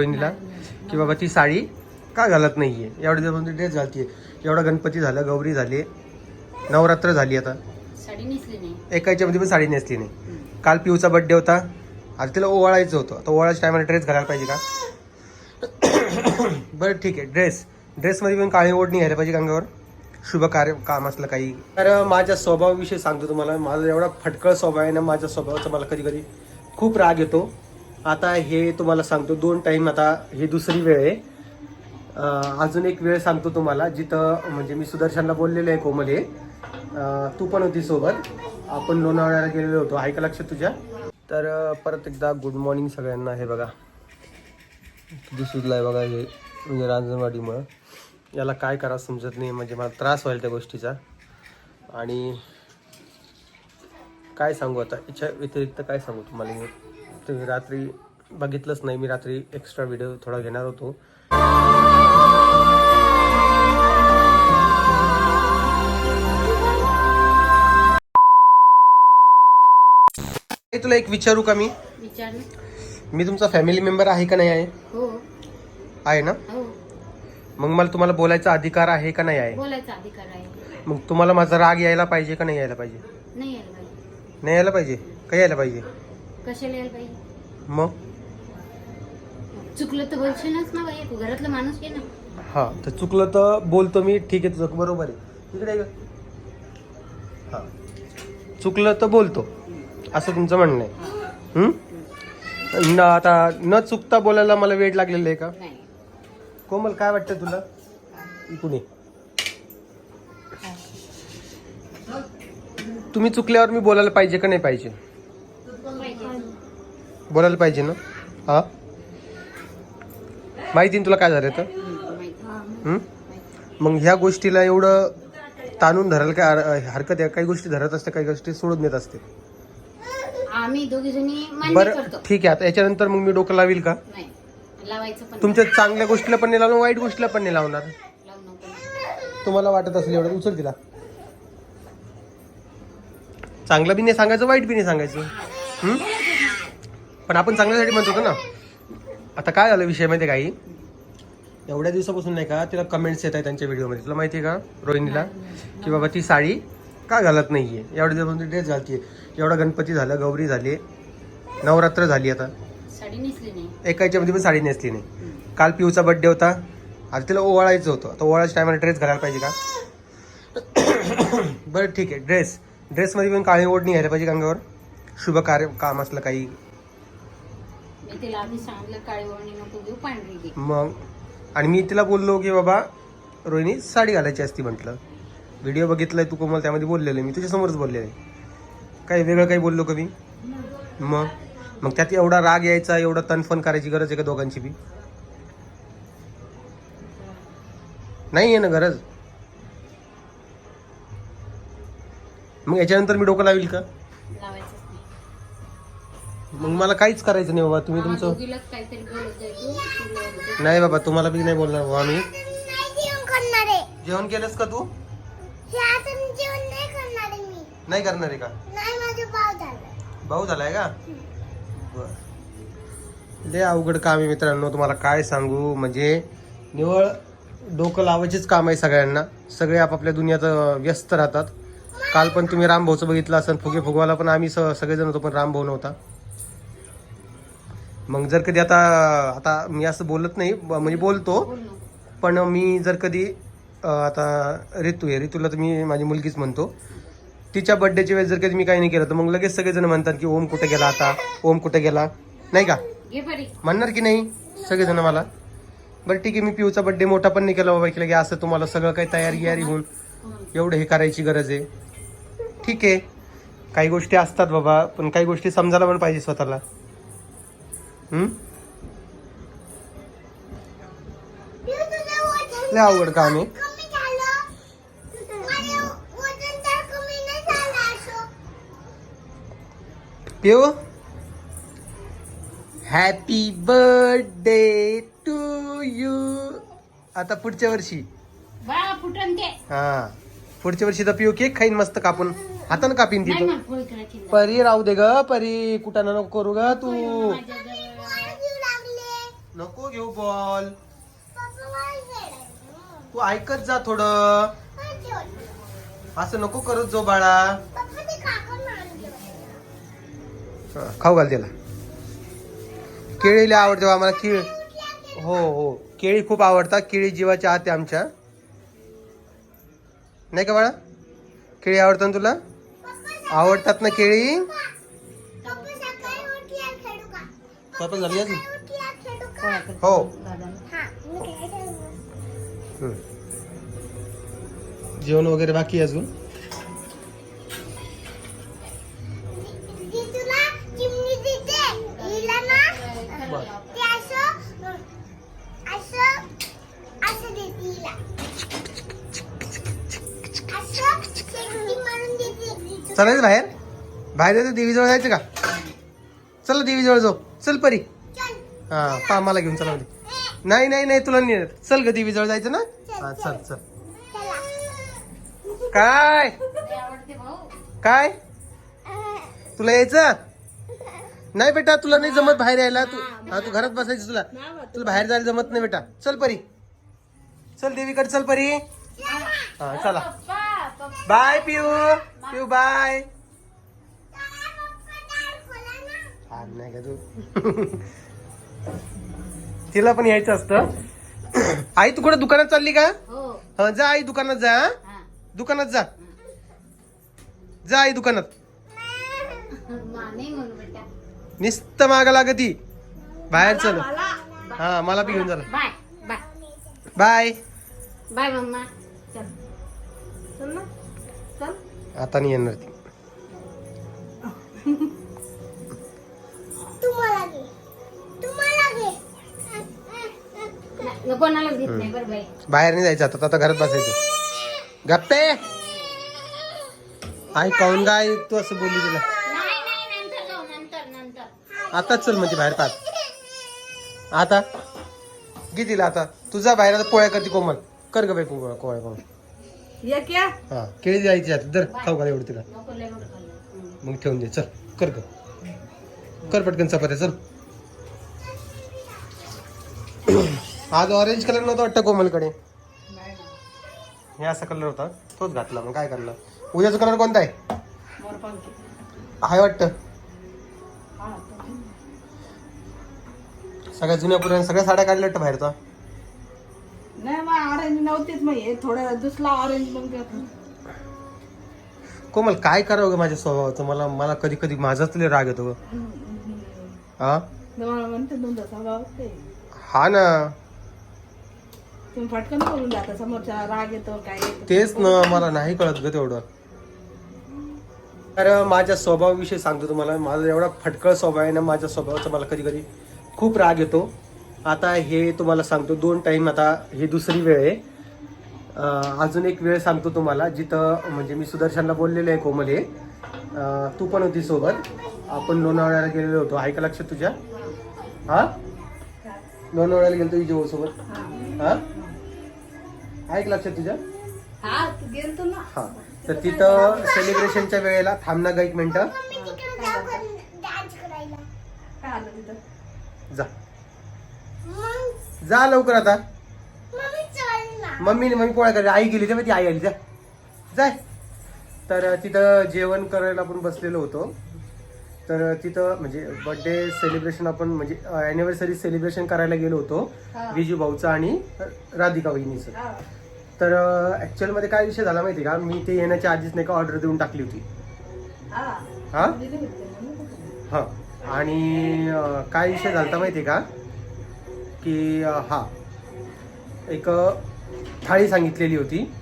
बहिणीला की बाबा ती साडी का घालत नाहीये? एवढ्या दिवस ड्रेस घालतीये एवढा गणपती झाला गौरी झाली नवरात्र झाली आता. साडी नेसली नाही. एकाच्या मध्ये पण साडी नेसली नाही. काल पिऊचा बर्थडे होता. आता तिला ओवाळायचं होतं. आता ओवाळाच्या टायमाला ड्रेस घालायला पाहिजे का? बरं ठीक आहे. ड्रेस ड्रेसमध्ये पण काळी ओढणी घ्यायला पाहिजे अंगावर. शुभ कार्य काम असलं काही. तर माझ्या स्वभावाविषयी सांगतो तुम्हाला. माझा एवढा फटकळ स्वभाव आहे ना माझ्या स्वभावाचा मला कधी कधी खूप राग येतो. आता हे तुम्हाला सांगतो दोन टाईम आता ही दुसरी वेळ आहे. अजून एक वेळ सांगतो तुम्हाला जिथं म्हणजे मी सुदर्शनला बोललेलं आहे कोमले तू पण होती सोबत. आपण लोणावळ्याला गेलेलो होतो. ऐका लक्षात तुझ्या? तर परत एकदा गुड मॉर्निंग सगळ्यांना. हे बघा. किती आहे बघा हे म्हणजे रांजणवाडीमुळं. याला काय करा समजत नाही म्हणजे मला त्रास व्हायला त्या गोष्टीचा. आणि काय सांगू आता? याच्या व्यतिरिक्त काय सांगू तुम्हाला मी? तुम्ही रात्री बघितलंच नाही. मी रात्री एक्स्ट्रा व्हिडिओ थोडा घेणार होतो. तुला एक विचारू का मी? मी तुमचा फॅमिली मेंबर आहे का नाही आहे? हो. आहे ना? हो. मग मला तुम्हाला बोलायचा अधिकार आहे का नाही आहे? बोलायचा अधिकार आहे. मग तुम्हाला माझा राग यायला पाहिजे का नाही यायला पाहिजे? नाही यायला पाहिजे. नाही यायला पाहिजे? का यायला पाहिजे? कशाला यायला पाहिजे? मग? चुकलं तर बोलशीलच ना बाई तू घरातला माणूस आहे ना. हा तर चुकलं तर बोलतो मी ठीक आहे तुझं बरोबर आहे. ग. हा. चुकलं तर बोलतो असं तुमचं म्हणणं आहे. हम्म? न आता न चुकता बोलायला मला वेळ लागलेला आहे का? नाही. कोमल काय वाटतं तुला? इकडे तुम्ही चुकल्यावर मी बोलायला पाहिजे का नाही पाहिजे? बोलायला पाहिजे ना? हा? माहिती तुला काय झालं तर? मग ह्या गोष्टीला एवढं ताणून धरायला काय हर- हरकत आहे? काही गोष्टी धरत असते काही गोष्टी सोडून देत असते. बरं करतो. ठीक आहे. आता याच्यानंतर मग मी डोकं लावील का? तुमच्या चांगल्या गोष्टीला पण नाही लावणार वाईट गोष्टीला पण नाही लावणार? तुम्हाला वाटत असेल एवढं उचल तिला. चांगलं बी नाही सांगायचं वाईट बी नाही सांगायचं? पण आपण चांगल्यासाठी म्हणत होतो ना. आता काय झालं विषय माहिती आहे काही एवढ्या दिवसापासून नाही का तिला कमेंट्स येत आहेत त्यांच्या व्हिडिओमध्ये तुला माहिती आहे का रोहिणीला? की बाबा ती साडी का घालत नाहीये? एवढ्या दिवसापासून ड्रेस घालतीये. एवढा गणपती झाला गौरी झाली नवरात्र झाली आता. साडी नेसली नाही. एकाच्या मध्ये पण साडी नेसली नाही. काल पिऊचा बर्थडे होता. आता तिला ओवाळायचं होतं. आता ओवाळाच्या टायमाला ड्रेस घालायला पाहिजे का? बरं ठीक आहे. ड्रेस ड्रेसमध्ये पण काळी ओढणी घ्यायला पाहिजे अंगावर. शुभ कार्य काम असलं काही. तिला आधी सांगितलं काळी वळणी नको घेऊ पांढरी घे. मग? आणि मी तिला बोललो की बाबा रोहिणी साडी घालायची असती म्हटलं. व्हिडिओ बघितलाय तू कोमल त्यामध्ये बोललेलं आहे. मी तुझ्यासमोरच बोललेलं आहे. काही वेगळं काही बोललो का मी? मग? मग त्यात एवढा राग यायचा एवढा तनफन करायची गरज आहे का दोघांची बी? नाही आहे ना गरज? मग याच्यानंतर मी डोकं लावील का? मग मला काहीच करायचं नाही बाबा. तुम्ही तुमचं दोघीलाच काहीतरी बोलत जाय तू. तू बोलत जाय. नाही बाबा तुम्हाला बी नाही बोलणार बाबा मी नाही जेवण करणार आहे जेवण केलंस का तू? हे आता मी जेवण नाही करणार आहे मी नाही करणार आहे का? नाही माझं भाव झालं भाऊ झालाय का? बर. लय अवघड काम आहे मित्रांनो तुम्हाला काय सांगू? म्हणजे निवळ डोकं लावायचीच काम आहे सगळ्यांना. सगळे आपापल्या दुनियात अं, व्यस्त राहतात. काल पण तुम्ही रामभाऊचं बघितलं असेल फुगे फुगवाला पण आम्ही स- सगळेजण होतो पण रामभाऊ नव्हता. मग जर कधी आता आता मी असं बोलत नाही ब- म्हणजे बोलतो. पण मी जर कधी अं, आता ऋतू आहे ऋतूला तर मी माझी मुलगीच म्हणतो. तिच्या बर्थडेच्या वेळेस जर कधी मी काही नाही केलं तर मग लगेच सगळेजण म्हणतात की ओम कुठे गेला आता? ओम कुठे गेला? नाही का? घे म्हणणार की नाही सगळेजण मला? बरं ठीक आहे मी पिऊचा बर्थडे मोठा पण नाही केला बाबा की लगे असं तुम्हाला सगळं काही तयारी गियारी होऊन एवढं हे करायची गरज आहे. ठीक आहे. काही गोष्टी असतात बाबा पण काही गोष्टी समजायला पण पाहिजे स्वतःला. लय अवघड काम आहे. पिऊ? हॅपी बर्थडे टू यू आता पुढच्या वर्षी. ते. हा. पुढच्या वर्षी तर पिऊ केक खाईन मस्त कापून. हातानं कापीन नाही. परी राहू दे ग परी. कुठं नको करू ग तू. नको घेऊ बॉल. तू ऐकत जा थोडं. असं नको करत जो बाळा. खाऊ घाल त्याला. केळीला आवडते आम्हाला केळी. हो हो. केळी खूप आवडतात. केळी जीवाच्या आत आहे आमच्या. नाही का बाळा? केळी आवडतात ना तुला? आवडतात ना केळी? झाली हो. हा. जेवण वगैरे बाकी अजून ती तुला चिमणी देते. हिला ना, बर. ते असं, असं, असं देते हिला. असं शेपटी मारून देते. चालायचं बाहेर बाहेर जायचं देवीजवळ जायचं का चला देवीजवळ जाऊ चल परी. हा पा मला घेऊन चला मध्ये नाही नाही नाही तुला नाही येत. चल ग देवीजवळ जायचं ना? हा चल चल. काय? काय? तुला यायचं? नाही बेटा तुला नाही जमत बाहेर यायला. तू हा तू घरात बसायची तुला. तुला बाहेर जायला जमत नाही बेटा. चल परी. चल देवीकडे चल परी. हा चला. बाय पिऊ पिऊ बाय. हा नाही का तू? तिला पण यायचं असतं. आई तू कुठे दुकानात चालली का? हो. हा जा आई दुकानात जा दुकानात जा. जा आई दुकानात. नुसतं माग लागती. बाहेर चल. हा मला बी घेऊन जा. Bye bye. बाय. बाय मम्मा. चल. चल ना. चल. आता नाही येणार ती. कोणालाच घेत नाही बरं बाई. बाहेर नाही जायचं आता आता घरात बसायचं. गप्पे! आई काऊन काय तू असं बोलली तिला. नाही नाही नंतर जाऊ नंतर नंतर. आताच चल म्हणजे बाहेर पाच आता? घे तिला आता. तुझा बाहेर आता पोळ्या करते कोमल. कर ग बाई पोळ्या पोळ्या कोमल ये क्या हा केळी द्यायची आता. दर खाऊ घाल एवढं तिला. नको लय मोठं खाल्लं. मग ठेवून दे. चल कर ग. कर पटकन चपात्या चल. आज ऑरेंज कलर नव्हता वाटतं कोमलकडे? हे असा कलर होता. तोच घातला. मग काय करणार उद्याचा कलर कोणता आहे? वाटतं. हा, तो. सगळ्या जुन्या पुराण्या सगळ्या साड्या काढल्या वाटतं बाहेरचा? नाही मग ऑरेंज नव्हतीच मग. हे थोडं दुसरा ऑरेंज मग घेतलं. कोमल काय करावं ग माझ्या स्वभावाचं? मला मला कधी कधी माझाच राग येतो ग. हा म्हणते तुमचा स्वभाव ते हा ना. तुम्ही बोलून जाता समोरच्या राग येतो काय येतो. तेच ना मला नाही कळत ग तेवढं. तर माझ्या स्वभावाविषयी सांगतो तुम्हाला माझा एवढा फटकळ स्वभाव आहे ना माझ्या स्वभावाचा मला कधी कधी खूप राग येतो. आता हे तुम्हाला सांगतो दोन टाईम आता ही दुसरी वेळ आहे. अं, अजून एक वेळ सांगतो तुम्हाला जिथं म्हणजे मी सुदर्शनला बोललेले आहे कोमल हे. अं, तू पण होती सोबत. आपण लोणावळ्याला गेलेलो होतो. ऐका लक्षात तुझ्या. हा? लोणावळ्याला गेलो तुझ्या सोबत. हा. हा? ऐक लक्षात तुझ्या? हा तू गेलतो ना. हा. तर तिथं सेलिब्रेशनच्या वेळेला थांब ना ग एक मिनिट. का करायला काय आलं तिथं जा. जा लवकर आता. मम्मी चल ना मम्मीने मम्मी पोळ्या करते आई गेली तेव्हा ती आई आली. जा. जाय. तर तिथं जेवण करायला आपण बसलेलो होतो. तर तिथं म्हणजे बर्थडे सेलिब्रेशन आपण म्हणजे अॅनिव्हर्सरी सेलिब्रेशन करायला गेलो होतो. विजू भाऊचं आणि राधिका वहिनीचं. तर ऍक्च्युअलमध्ये काय विषय झाला माहिती का? मी ते येण्याच्या आधीच नाही का ऑर्डर देऊन टाकली होती. हा. हा? आणि काय विषय झालता माहिती का? की हा. एक थाळी सांगितलेली होती.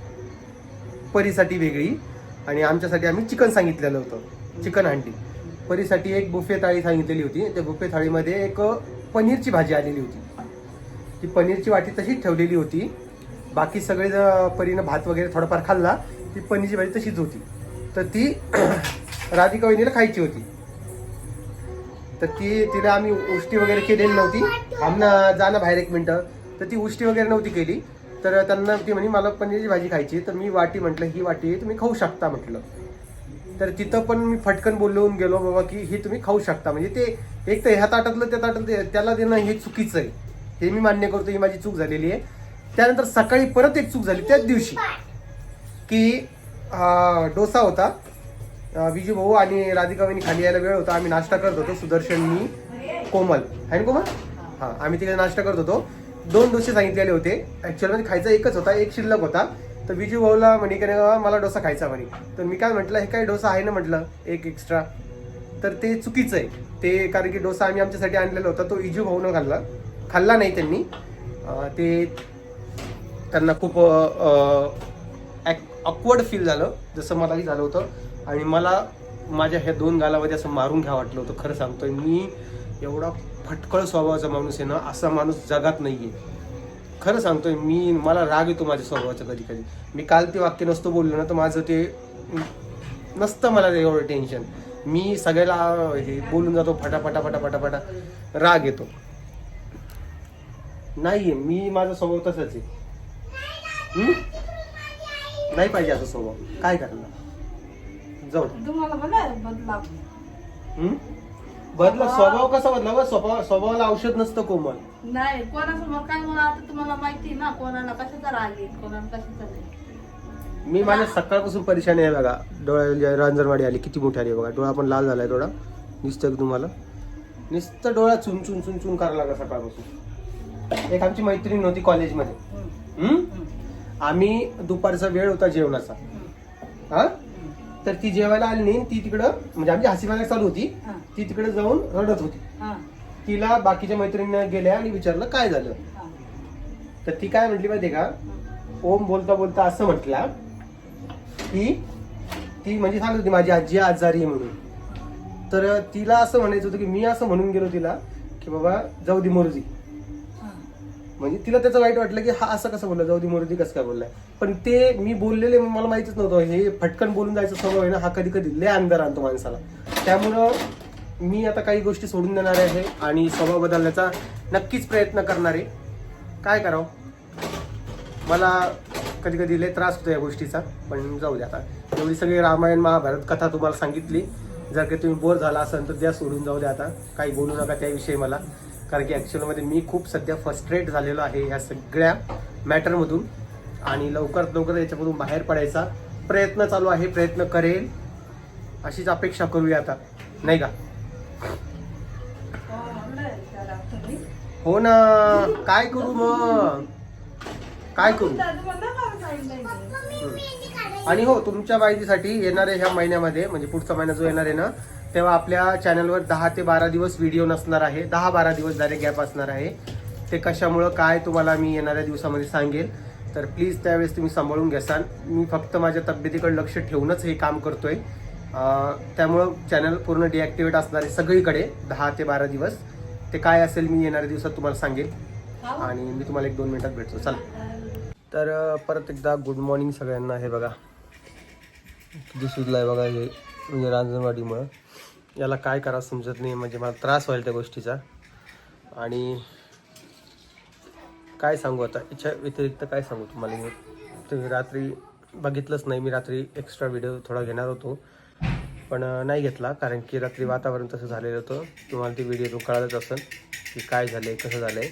परीसाठी वेगळी. आणि आमच्यासाठी आम्ही चिकन सांगितलेलं होतं. चिकन हंडी परीसाठी एक बुफे थाळी सांगितलेली होती. त्या बुफे थाळीमध्ये एक पनीरची भाजी आलेली होती. ती पनीरची वाटी तशीच ठेवलेली होती. बाकी सगळे परीनं भात वगैरे थोडाफार खाल्ला. ती पनीरची भाजी तशीच होती. तर ती राधिका वहिनीला खायची होती. तर ती तिला आम्ही उष्टी वगैरे केलेली नव्हती. आमना जाणं बाहेर एक मिनटं. तर ती उष्टी वगैरे नव्हती केली. तर त्यांना ती म्हणे मला पनीरची भाजी खायची तर मी वाटी म्हटलं ही वाटी तुम्ही खाऊ शकता म्हटलं. तर तिथं पण मी फटकन बोलवून गेलो बाबा की ही तुम्ही खाऊ शकता. म्हणजे ते एक तर ह्या ताटातलं त्या ताटातलं त्याला देणं हे चुकीचं आहे. हे मी मान्य करतो ही माझी चूक झालेली आहे. त्यानंतर सकाळी परत एक चूक झाली त्याच दिवशी की डोसा होता. विजू भाऊ आणि राधिका वहिनी खाली यायला वेळ होता. आम्ही नाश्ता करत होतो सुदर्शन मी कोमल. आहे ना कोमल? हां आम्ही तिकडे नाश्ता करत होतो. दोन डोसे सांगितलेले होते. ॲक्च्युअलमध्ये खायचा एकच होता एक शिल्लक होता. तर विजू भाऊला म्हणे की नाही बाबा, मला डोसा खायचा म्हणे. तर मी काय म्हटलं हे काय डोसा आहे ना? म्हटलं एक एक्स्ट्रा तर ते चुकीचं आहे. ते कारण की डोसा आम्ही आमच्यासाठी आणलेला होता तो इजू भाऊनं खाल्ला. खाल्ला नाही त्यांनी. ते त्यांना खूप ऑकवर्ड फील झालं जसं मलाही झालं होतं. आणि मला माझ्या ह्या दोन गालामध्ये असं मारून घ्या वाटलं होतं खरं सांगतोय. मी एवढा फटकळ स्वभावाचा माणूस आहे ना असा माणूस जगात नाही आहे खरं सांगतोय मी मला राग येतो माझ्या स्वभावाचा कधी कधी. मी काल ते वाक्य नसतं बोललो ना तर माझं ते नसतं मला एवढं टेन्शन मी सगळ्याला हे बोलून जातो फटाफटा फटाफटा फटा राग येतो. नाहीये मी माझा स्वभाव तसाच आहे? नाही पाहिजे असा स्वभाव. काय करणार? जाऊ बदला स्वभाव कसा बदला? बा? स्वभाव स्वभावाला औषध नसतं कोमल. नाही कोणासमोर काय आता तुम्हाला माहिती ना कोणाला कशाचा राग येईल कोणाला कशाचा नाही. मी माझ्या सकाळपासून परेशानी आहे बघा. डोळ्या रांजणवाडी आली किती मोठी आली बघा. डोळा पण लाल झालाय डोळा दिसतंय का तुम्हाला? नुसतं डोळा चुन चुन चुन चुन करायला लागला सकाळपासून. एक आमची मैत्रीण होती कॉलेजमध्ये? हम्म. आम्ही दुपारचा वेळ होता जेवणाचा. हा? तर ती जेवायला आली नाही ती तिकडं म्हणजे आमची हसी मजाक चालू होती हा. ती तिकडे जाऊन रडत होती हा. तिला बाकीच्या मैत्रिणींना गेल्या आणि विचारलं काय झालं हा. तर ती काय म्हटली माहितीये का ओम बोलता बोलता असं म्हटला की ती म्हणजे सांगत होती माझी आजी आजारी आहे म्हणून तर तिला असं म्हणायचं होतं की मी असं म्हणून गेलो तिला की बाबा जाऊ दे मोरजी. म्हणजे तिला त्याचं वाईट वाटलं की हा असं कसं बोलला? जाऊ दे मोरजी कसं काय बोललाय? पण ते मी बोललेले मला माहितीच नव्हतं. हे फटकन बोलून जायचं स्वभाव आहे ना हा कधी कधी लय अंधार आणतो माणसाला. त्यामुळं मी आता काही गोष्टी सोडून देणार आहे आणि स्वभाव बदलण्याचा नक्कीच प्रयत्न करणार आहे. काय करावं? मला कधी कधी लय त्रास होतो या गोष्टीचा पण जाऊ दे आता. एवढी सगळी रामायण महाभारत कथा तुम्हाला सांगितली. जर का तुम्ही बोर झाला असेल तर द्या सोडून जाऊ द्या आता. काही बोलू नका त्याविषयी मला. कारण की ॲक्च्युअलमध्ये मी खूप सध्या फ्रस्ट्रेट झालेलो आहे ह्या सगळ्या मॅटरमधून आणि लवकरात लवकर याच्यामधून बाहेर पडायचा प्रयत्न चालू आहे प्रयत्न करेल. अशीच अपेक्षा करूया आता. नाही का? हो, ना. काय करू मग? काय करू? आणि हो तुमच्या माहितीसाठी येणाऱ्या ह्या महिन्यामध्ये म्हणजे पुढचा महिना जो येणार आहे ना तेव्हा आपल्या चॅनलवर दहा ते बारा दिवस व्हिडिओ नसणार आहे. दहा बारा दिवस डायरेक्ट गॅप असणार आहे. ते कशामुळं काय तुम्हाला मी येणाऱ्या दिवसामध्ये सांगेल. तर प्लीज त्यावेळेस तुम्ही सांभाळून घ्याल मी फक्त माझ्या तब्येतीकडे लक्ष ठेवूनच हे काम करतोय. त्यामुळं चॅनल पूर्ण डिॲक्टिवेट असणार आहे सगळीकडे दहा ते बारा दिवस. ते काय असेल मी येणाऱ्या दिवसात तुम्हाला सांगेल. आणि मी तुम्हाला एक दोन मिनिटात भेटतो. चला. तर परत एकदा गुड मॉर्निंग सगळ्यांना. हे बघा. किती आहे बघा हे. म्हणजे रांजणवाडीमुळं. याला काय करा समजत नाही म्हणजे मला त्रास व्हायला त्या गोष्टीचा. आणि काय सांगू आता? याच्या व्यतिरिक्त काय सांगू तुम्हाला मी? तुम्ही रात्री बघितलंच नाही मी रात्री एक्स्ट्रा व्हिडिओ थोडा घेणार होतो. पण नाही घेतला कारण की रात्री वातावरण तसं झालेलं होतं. तुम्हाला ती व्हिडिओ कळालंच असेल की काय झालं आहे कसं झालं आहे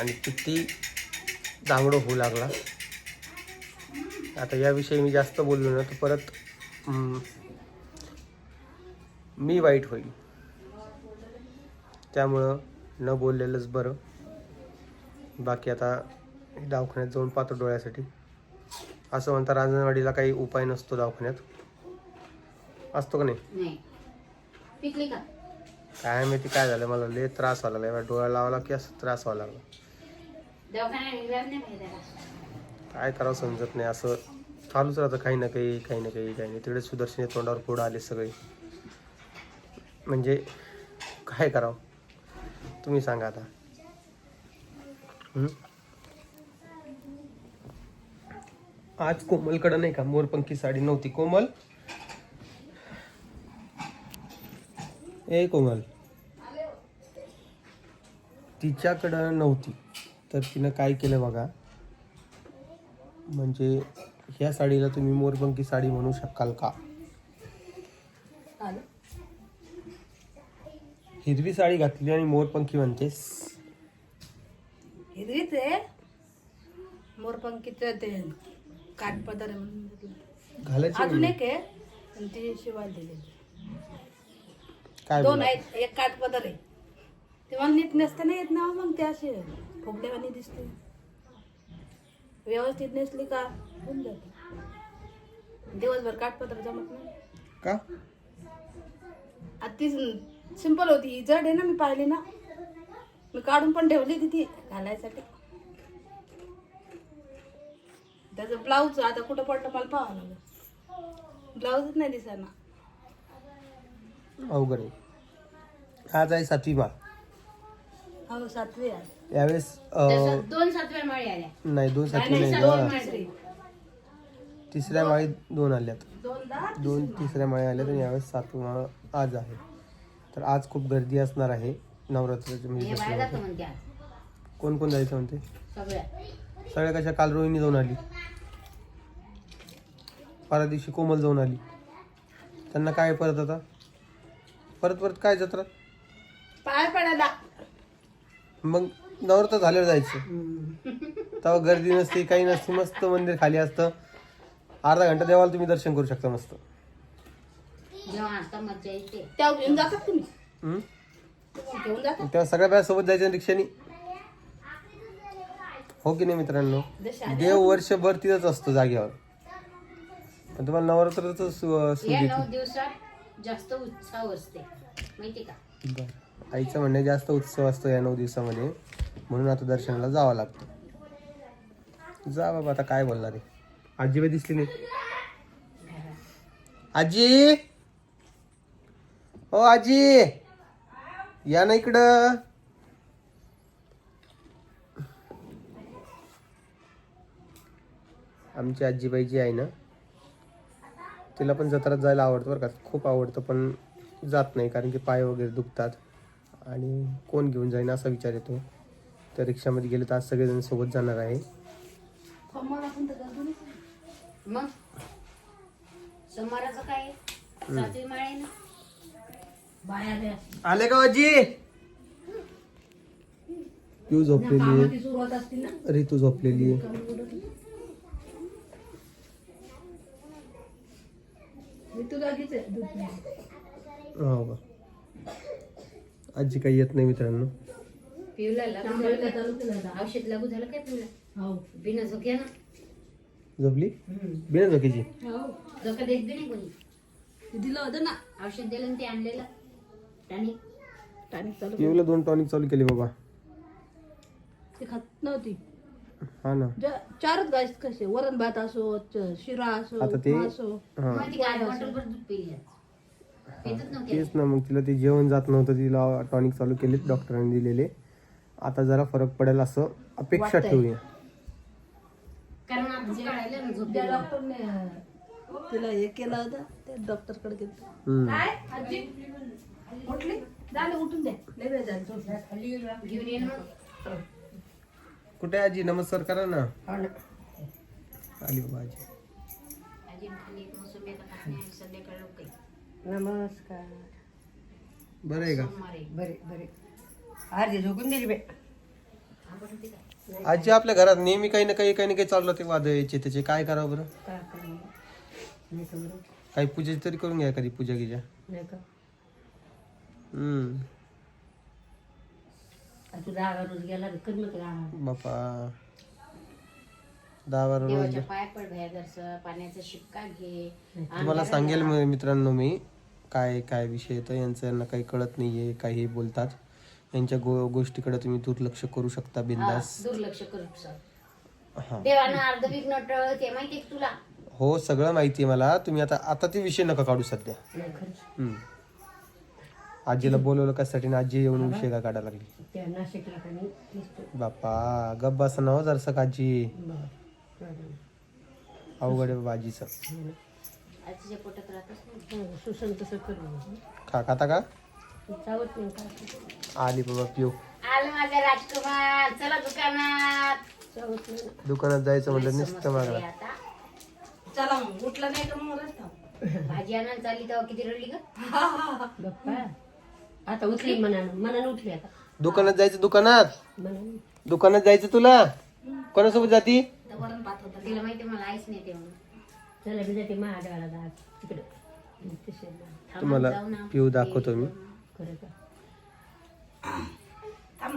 आणि किती दांगडं होऊ लागला. आता याविषयी मी जास्त बोललो ना तर परत मी वाईट होईल. त्यामुळं न बोललेलंच बरं. बाकी आता दवाखान्यात जाऊन पाहतो डोळ्यासाठी. असं म्हणता रांजणवाडीला काही उपाय नसतो दवाखान्यात. असतो का नाही? नाही. पिकली का? काय माहिती काय झालं मला लय त्रास व्हायला लागला. डोळा लावला की असं त्रास व्हायला लागला. काय करावं समजत नाही. असं चालूच राहतं काही ना काही काही ना काही काही नाही तिकडे सुदर्शनी तोंडावर पुढं आले सगळे. म्हणजे काय करावं? तुम्ही सांगा आता. आज कोमलकडं नाही का? मोरपंखी साडी नव्हती. कोमल? ए कोमल. तिच्याकडं नव्हती. तर तिनं काय केलं बघा? म्हणजे ह्या साडीला तुम्ही मोरपंखी साडी म्हणू शकाल का? हिरवी साडी घातली आणि मोरपंखी म्हणतेस हिरवीच आहे? मोरपंखीचं ते. काठपदर आहे म्हणून घेतलं. घालायची अजून. एक आहे आणि ती शिवाय दिलेली काय दोन बोला आहेत एक काठपदर आहे. ते मला नीट नसते ना येत ना मग ते असे फुगल्यावानी दिसते. व्यवस्थित नेसली का? होऊन जाते. दिवसभर काठपदर जमत नाही. का? आता ती सिंपल होती. ही जड आहे ना मी पाहिली ना. मी काढून पण ठेवली ती ती घालायसाठी. त्याचं ब्लाऊज आता कुठं पडलं मला पाहावं लागलं. ब्लाऊजच नाही दिसणार अवघड आहे. आज आहे सातवी माळ हो सातवी आहे. यावेळेस दोन सातव्या माळी आल्या. नाही दोन सातवी नाही. तिसऱ्या माळी दोन आल्यात. दोन तिसऱ्या माळी आल्यात आणि यावेळेस सातवी माळ आज आहे. तर आज खूप गर्दी असणार आहे. नवरात्राच्या म्हणजे दसऱ्यामध्ये. कोण कोण जायचं म्हणते? सगळ्या. कशा? काल रोहिणी जाऊन आली. परा दिवशी कोमल जाऊन आली. त्यांना काय परत आता? परत परत काय जत्रा? पाय पडायला. मग नवरात्र झाल्यावर जायचं. तेव्हा गर्दी नसते काही नसते मस्त मंदिर खाली असतं. अर्धा घंटा देवाला तुम्ही दर्शन करू शकता मस्त. जेव्हा आता मज्जा येते. त्या घेऊन जातात तुम्ही? हम्म? घेऊन जातात? तेव्हा सगळ्या बाया सोबत जायचं रिक्षानी? हो की नाही मित्रांनो? जशा देव वर्षभर तिथंच असतो जागेवर. पण तुम्हाला नवरात्राचं सु- सुख या येते. नऊ दिवसात जास्त उत्साह असते. माहिती का? बरं. आईचं म्हणणे जास्त उत्सव असतो या नऊ दिवसामध्ये. म्हणून आता दर्शनाला जावं लागतं. जा बाबा आता काय बोलणार आहे? आजीबाई दिसली नाही. आजी! ओ आजी या ना इकडं आमची आजीबाई जी आहे ना तिला पण जत्रात जायला आवडतं बरं का खूप आवडतं पण जात नाही कारण की पाय वगैरे दुखतात आणि कोण घेऊन जाईन असा विचार येतो तर रिक्षामध्ये गेले तर आज सगळेजण सोबत जाणार आहे. मग सोमवाराचं काय? सातवी माळ ना. आले का आजी? तू झोपलेली आहे. कामाची सुरुवात असते ना. रितू झोपलेली आहे. हो आजी काही येत नाही मित्रांनो. औषध लागू झालं काय पिवला हो. बिना झोक्या ना? झोपली? बिना झोकेची? हो. दिलं होतं ना. औषध दिलं ते आणलेलं. टॉनिक चालू दोन टॉनिक चालू केले बाबा. ते खात नव्हती. हा ना. ज- चारच कसे? वरण भात असो च- शिरा असो आता ते- उपमा असो हा. माहिती का आज बॉटलभर दूध पिली पितच नव्हते. तेच ना मग तिला ते जेवण जात नव्हतं तिला टॉनिक चालू केले डॉक्टरांनी दिलेले. आता जरा फरक पडेल असं अपेक्षा वाटतंय. ठेवूया. कारण त्या डॉक्टरने तिला हे केलं होतं ते डॉक्टरकडे गेलं हम्म. काय आजी उठली झालं उठून द्या. लय वेळ झाला. झोपल्या. घेऊन ये ना. मग. कुठे आहे आजी? नमस्कार करा ना. आली बाबा आजी. आजी खाली एक मोसंबी आता कापणी आहे, संध्याकाळ लोक आहे. नमस्कार. बरं आहे का? सोमवार. आहे. बरे बरे. अर्धी झोकून दिली बे. आपण होते का? आजी आपल्या घरात नेहमी काही ना काही काही ना काही चालू ते वाद यायचे त्याचे काय करावं बरं? काय करणार नाही का बरं. काही पूजा तरी करून घ्या कधी पूजा गिजा नाही का? हम्म. आता तू दहा रोज गेला तर कधी मग राहणार बापा. दहा बारा रोज देवाच्या पाया पड पाण्याचा घे? तुम्हाला सांगेल म- मित्रांनो मी काय काय विषय येतं यांचं यांना काही कळत नाहीये काही बोलतात. यांच्या गो गोष्टीकडे तुम्ही दुर्लक्ष करू शकता बिंदास. दुर्लक्ष करू सर हा. देवानं अर्ध विघ्न टळ ते माहितीये का तुला? हो सगळं माहिती आहे मला. तुम्ही आता आता ते विषय नका काढू सध्या. नाही खरंच. हम्म. आजीला बोलवलं कशासाठी आणि आजी येऊन विषय का काढायला लागली. त्या नाशिकला का नाही दिसतो बापा गप्प बसा ना हो आजी. अवघड आहे बाबा आजीचं. आजीच्या पोटात राहतच नाही. हं, सुसन तसं करू खा खाता का? चावत नाही काय आली बाबा पिऊ. आलं माझा राजकुमार. चला दुकानात. चावत नाही. ना. दुकानात जायचं म्हटलं नुसतं ते मागला. आता. चला मग उठला नाही तर मग रस्ता. भाजी आणायला चालली तेव्हा किती रडली ग? बाप्पा आता उठली मनानं. मनानं उठली आता. दुकानात जायचं दुकानात? मनानं दुकानात जायचं तुला? कोणासोबत जाती? तर वरण होता तिला माहिती मला आईच नाही चला मी जाते महादेवाला जा. तिकडं. तुम्हाला. पिऊ दाखवतो मी. खरं का? थांब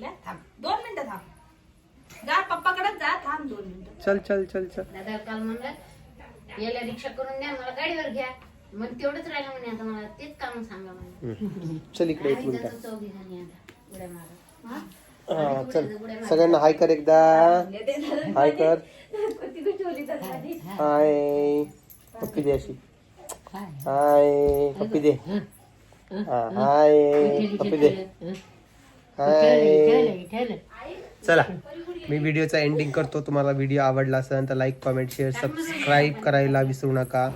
ना. थांब. दोन मिनिटं थांब. जा पप्पाकडे जा. थांब दोन मिनिटं. चल चल चल चल. दादा काल म्हणलं याला रिक्षा करून द्या मला गाडीवर घ्या. मग तेवढंच राहिलं म्हणे आता मला तेच काम सांगा म्हणे. हम्म. चल इकडे एक आम्ही मिनिट. जातो चौघी जणी आता उड्या मारत. हा? हा चल. सगळ्यांना हाय कर एकदा. हाय कर. हाय पप्पी दे अशी. हाय. पप्पी दे. हा, हाय. पप्पी दे. हाय. चला मी व्हिडिओचा एंडिंग करतो. तुम्हाला व्हिडिओ आवडला असेल तर लाईक कमेंट शेअर सबस्क्राईब करायला विसरू नका.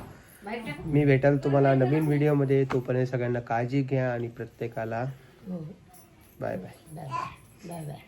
मी भेटाल तुम्हाला नवीन व्हिडिओमध्ये तोपर्यंत सगळ्यांना काळजी घ्या आणि प्रत्येकाला हो. Bye. Bye bye. Bye bye.